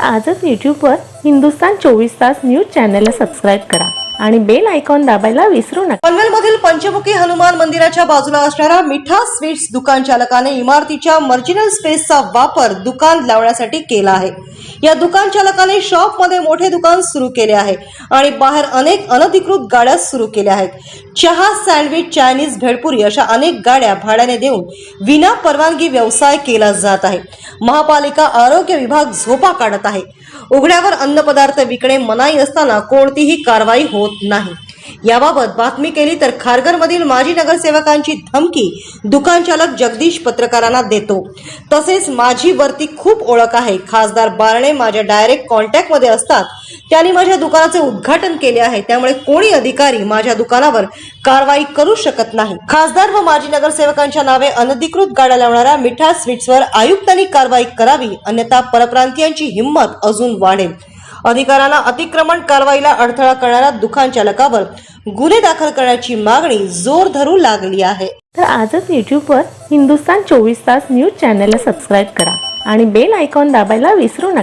आजच यूट्यूबवर हिंदुस्तान चोवीस तास न्यूज चॅनलला सबस्क्राईब करा. आणि बेल आयकॉन दाबायला विसरू नका. पनवेलमधील पंचमुखी हनुमान मंदिराच्या बाजूला असणाऱ्या मिठा स्वीट्स दुकान चालकाने इमारतीच्या मर्जिनल स्पेसचा वापर दुकान लावण्यासाठी केला आहे. या दुकान चालकाने शॉपमध्ये मोठे दुकान सुरू केले आहे आणि बाहेर अनेक अनधिकृत गाड्या सुरू केल्या आहेत. चहा सँडविच चायनीज भेळपुरी अशा अनेक गाड्या भाड्याने देऊन विना परवानगी व्यवसाय केला जात आहे. महापालिका आरोग्य विभाग झोपा काढत आहे. उघड्यावर अन्नपदार्थ विकणे मनाई असताना कोणतीही कारवाई होत नाही. याबाबत बातमी केली तर खारघरमधील माजी नगरसेवकांची धमकी दुकान चालक जगदीश पत्रकारांना देतो. तसेच माझी वरती खूप ओळख आहे. खासदार बारणे माझ्या डायरेक्ट कॉन्टॅक्टमध्ये असतात. त्यांनी माझ्या दुकानाचे उद्घाटन केले आहे. त्यामुळे कोणी अधिकारी माझ्या दुकानावर कारवाई करू शकत नाही. खासदार व माजी नगरसेवकांच्या नावे अनधिकृत गाड्या लावणाऱ्या मिठा स्वीट्सवर आयुक्तांनी कारवाई करावी. अन्यथा परप्रांतीयांची हिंमत अजून वाढेल. अधिकाऱ्यांना अतिक्रमण कारवाईला अडथळा करणाऱ्या दुकान चालकावर गुन्हे दाखल करण्याची मागणी जोर धरू लागली आहे. तर आजच यूट्यूबवर हिंदुस्तान चोवीस तास न्यूज चॅनलला सबस्क्राईब करा आणि बेल आयकॉन दाबायला विसरू नका.